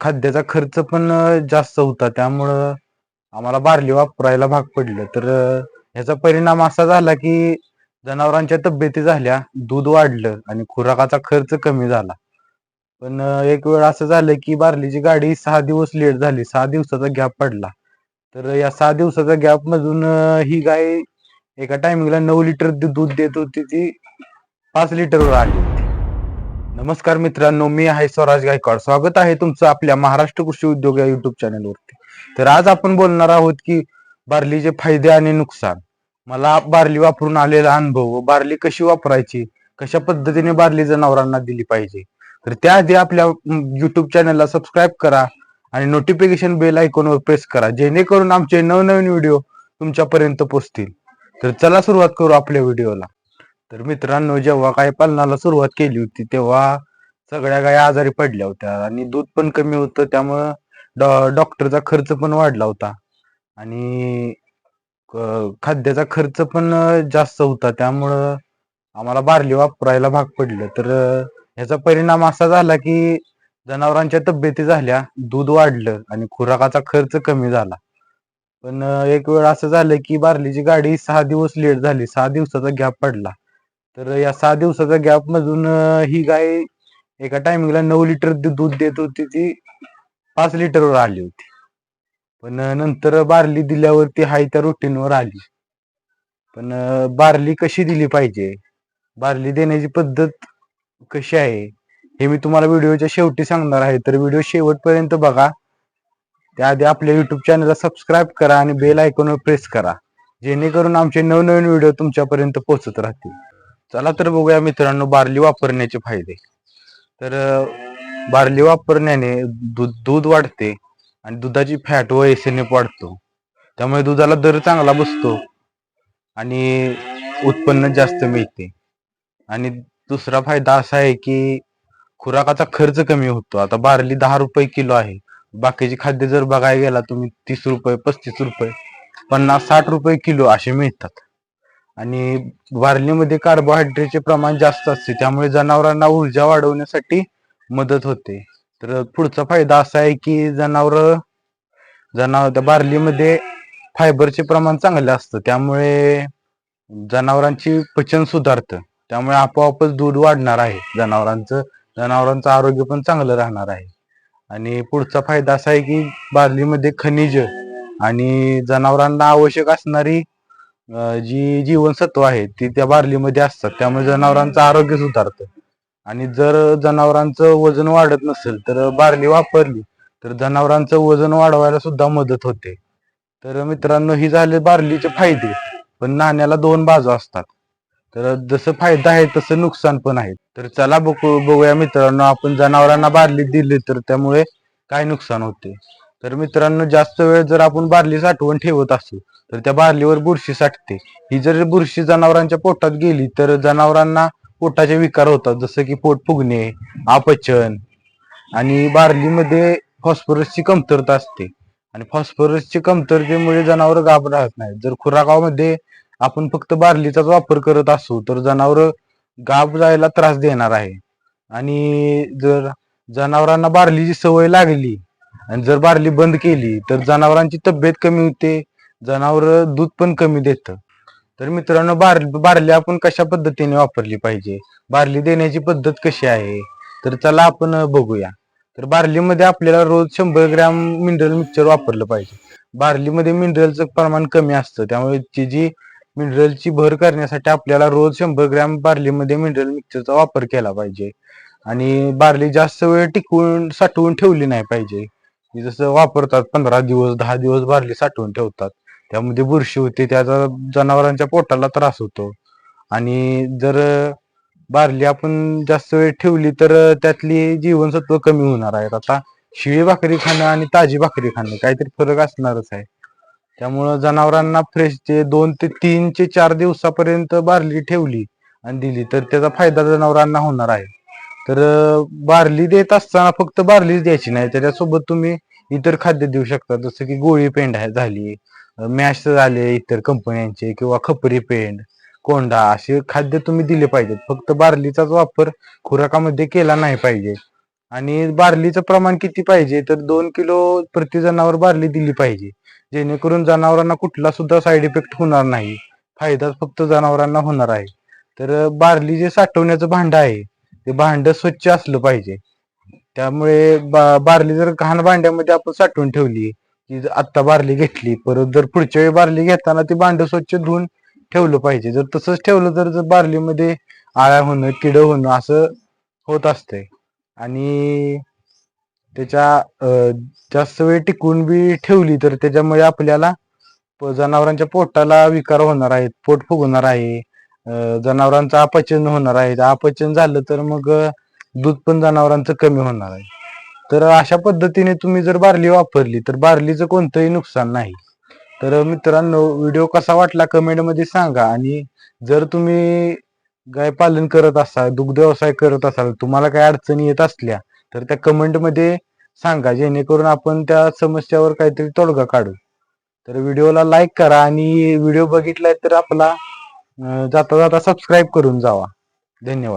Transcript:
खाद्याचा खर्च पण जास्त होता. त्यामुळं आम्हाला बार्ली वापरायला भाग पडलं. तर ह्याचा परिणाम असा झाला की जनावरांच्या तब्येती झाल्या दूध वाढलं आणि खुराकाचा खर्च कमी झाला. पण एक वेळ असं झालं की बार्लीची गाडी सहा दिवस लेट झाली. सहा दिवसाचा गॅप पडला. तर या सहा दिवसाच्या गॅप मधून ही गाय एका टायमिंगला नऊ लिटर दूध देत होती. ती पाच लिटरवर आली होती. नमस्कार मित्रांनो मी आहे स्वराज गायकवाड. स्वागत आहे तुमचं आपल्या महाराष्ट्र कृषी उद्योग या युट्यूब चॅनलवरती तर आज आपण बोलणार आहोत की बार्लीचे फायदे आणि नुकसान. मला बार्ली वापरून आलेला अनुभव व बार्ली कशी वापरायची कशा पद्धतीने बार्ली जनावरांना दिली पाहिजे तर त्याआधी आपल्या युट्यूब चॅनलला सबस्क्राईब करा आणि नोटिफिकेशन बेल आयकॉनवर प्रेस करा जेणेकरून आमचे नवनवीन व्हिडिओ तुमच्यापर्यंत पोहोचतील तर चला सुरुवात करू आपल्या व्हिडिओला तर मित्रांनो जेव्हा काय पालनाला सुरुवात केली होती तेव्हा सगळ्या गाय आजारी पडल्या होत्या आणि दूध पण कमी होतं. त्यामुळं डॉ- डॉक्टरचा खर्च पण वाढला होता आणि खाद्याचा खर्च पण जास्त होता. त्यामुळं आम्हाला बार्ली वापरायला भाग पडलं. तर ह्याचा परिणाम असा झाला की जनावरांच्या तब्येती झाल्या दूध वाढलं आणि खुराकाचा खर्च कमी झाला. पण एक वेळ असं झालं की बार्लीची गाडी सहा दिवस लेट झाली. सहा दिवसाचा गॅप पडला. तर या सहा दिवसाच्या गॅप मधून ही गाय एका टायमिंगला नऊ लिटर दूध देत होती ती. पाच लिटरवर आली होती. पण नंतर बार्ली दिल्यावरती हाय त्या रुटीनवर आली. पण बार्ली कशी दिली पाहिजे? बार्ली देण्याची पद्धत कशी आहे? हे मी तुम्हाला व्हिडिओच्या शेवटी सांगणार आहे. तर व्हिडिओ शेवटपर्यंत बघा. त्याआधी आपल्या युट्यूब चॅनलला सबस्क्राईब करा आणि बेल आयकॉनवर प्रेस करा. जेणेकरून आमचे नवनवीन व्हिडिओ तुमच्यापर्यंत पोहोचत राहतील. चला तर बघूया मित्रांनो बार्ली वापरण्याचे फायदे. तर बार्ली वापरण्याने दूध दूध वाढते आणि दुधाची फॅट व एसएनएफ वाढतो. त्यामुळे दुधाला दर चांगला बसतो आणि उत्पन्न जास्त मिळते. आणि दुसरा फायदा असा आहे की खुराकाचा खर्च कमी होतो. आता बार्ली दहा रुपये किलो आहे. बाकीचे खाद्य जर बघायला गेला तुम्ही तीस रुपये पस्तीस रुपये पन्नास साठ रुपये किलो असे मिळतात. आणि बार्लीमध्ये कार्बोहायड्रेटचे प्रमाण जास्त असते त्यामुळे जनावरांना ऊर्जा वाढवण्यासाठी मदत होते. तर पुढचा फायदा असा आहे की जनावर जनावर त्या बार्लीमध्ये फायबरचे प्रमाण चांगले असतं त्यामुळे जनावरांची पचन सुधारतं. त्यामुळे आपोआपच दूध वाढणार आहे जनावरांचं जनावरांचं आरोग्य पण चांगलं राहणार आहे. आणि पुढचा फायदा असा आहे की बार्लीमध्ये खनिज आणि जनावरांना आवश्यक असणारी अं, जी जीवनसत्व आहेत ती त्या बार्लीमध्ये असतात. त्यामुळे जनावरांचं आरोग्य सुधारतं. आणि जर जनावरांचं वजन वाढत नसेल तर बार्ली वापरली तर जनावरांचं वजन वाढवायला सुद्धा मदत होते. तर मित्रांनो ही झाले बार्लीचे फायदे. पण नाण्याला दोन बाजू असतात. तर जसं फायदा आहे तसं नुकसान पण आहे. तर चला बघू बघूया मित्रांनो आपण जनावरांना बार्ली दिली तर त्यामुळे काय नुकसान होते? तर मित्रांनो जास्त वेळ जर आपण बार्ली साठवून ठेवत असू तर त्या बार्लीवर बुरशी साठते. ही जर बुरशी जनावरांच्या पोटात गेली तर जनावरांना पोटाचे विकार होतात. जसं की पोट फुगणे अपचन आणि बार्लीमध्ये फॉस्फरसची कमतरता असते. आणि फॉस्फरसची कमतरतेमुळे जनावर घाबरत राहत जर खुराकामध्ये आपण फक्त बार्लीचाच वापर करत असू तर जनावर गाब जायला त्रास देणार आहे. आणि जर जनावरांना बार्लीची सवय लागली आणि जर बार्ली बंद केली तर जनावरांची तब्येत कमी होते जनावर दूध पण कमी देतं. तर मित्रांनो बार बारली आपण कशा पद्धतीने वापरली पाहिजे? बार्ली देण्याची पद्धत कशी आहे? तर चला आपण बघूया. तर बार्लीमध्ये आपल्याला रोज शंभर ग्रॅम मिनरल मिक्सचर वापरलं पाहिजे. बार्लीमध्ये मिनरलचं प्रमाण कमी असतं त्यामुळे ती जी मिनरलची भर करण्यासाठी आपल्याला रोज शंभर ग्रॅम बार्लीमध्ये मिनरल मिक्सचरचा वापर केला पाहिजे. आणि बार्ली जास्त वेळ टिकवून साठवून ठेवली नाही पाहिजे. की जसं वापरतात पंधरा दिवस दहा दिवस बार्ली साठवून ठेवतात. त्यामध्ये बुरशी होते त्याचा जनावरांच्या पोटाला त्रास होतो. आणि जर बार्ली आपण जास्त वेळ ठेवली तर त्यातली जीवनसत्व कमी होणार आहेत. आता शिळी भाकरी खाणं आणि ताजी भाकरी खाणं काहीतरी फरक असणारच आहे. त्यामुळं जनावरांना फ्रेश ते दोन ते तीन ते चार दिवसापर्यंत बार्ली ठेवली आणि दिली तर त्याचा फायदा जनावरांना होणार आहे. तर बार्ली देत असताना फक्त बार्लीच द्यायची नाही. त्याच्यासोबत तुम्ही इतर खाद्य देऊ शकता. जसं की गोळी पेंड आहे झाली मॅश झाले इतर कंपन्यांचे किंवा खपरी पेंड कोंडा असे खाद्य तुम्ही दिले पाहिजेत. फक्त बार्लीचाच वापर खुराकामध्ये केला नाही पाहिजे. आणि बार्लीचं प्रमाण किती पाहिजे? तर दोन किलो प्रति जनावर बार्ली दिली पाहिजे. जेणेकरून जनावरांना कुठला सुद्धा साईड इफेक्ट होणार नाही. फायदाच फक्त जनावरांना होणार आहे. तर बार्ली जे साठवण्याचं भांड आहे ते भांड स्वच्छ असलं पाहिजे. त्यामुळे बा- जर घाण भांड्यामध्ये आपण साठवून ठेवली की आत्ता बारली घेतली परत जर पुढच्या वेळी बार्ली घेताना ती भांड स्वच्छ धुवून ठेवलं पाहिजे. जर तसंच ठेवलं तर जर बारलीमध्ये आळ्या होणं किड होणं असं होत असतंय. आणि त्याच्या जास्त वेळ टिकून बी ठेवली तर त्याच्यामुळे आपल्याला जनावरांच्या पोटाला विकार होणार आहेत पोट फुगणार आहे. जनावरांचं अपचन होणार आहे. अपचन झालं तर मग दूध पण जनावरांचं कमी होणार आहे. तर अशा पद्धतीने तुम्ही जर बार्ली वापरली तर बार्लीचं कोणतंही नुकसान नाही. तर मित्रांनो व्हिडिओ कसा वाटला कमेंटमध्ये सांगा. आणि जर तुम्ही गाय पालन करत असाल दुग्ध व्यवसाय करत असाल तुम्हाला काही अडचणी येत असल्या तर त्या कमेंटमध्ये सांगा. जेणेकरून आपण त्या समस्यावर काहीतरी तोडगा काढू. तर व्हिडिओला लाईक करा. आणि व्हिडिओ बघितलाय तर आपला जाता जाता सबस्क्राईब करून जावा. धन्यवाद.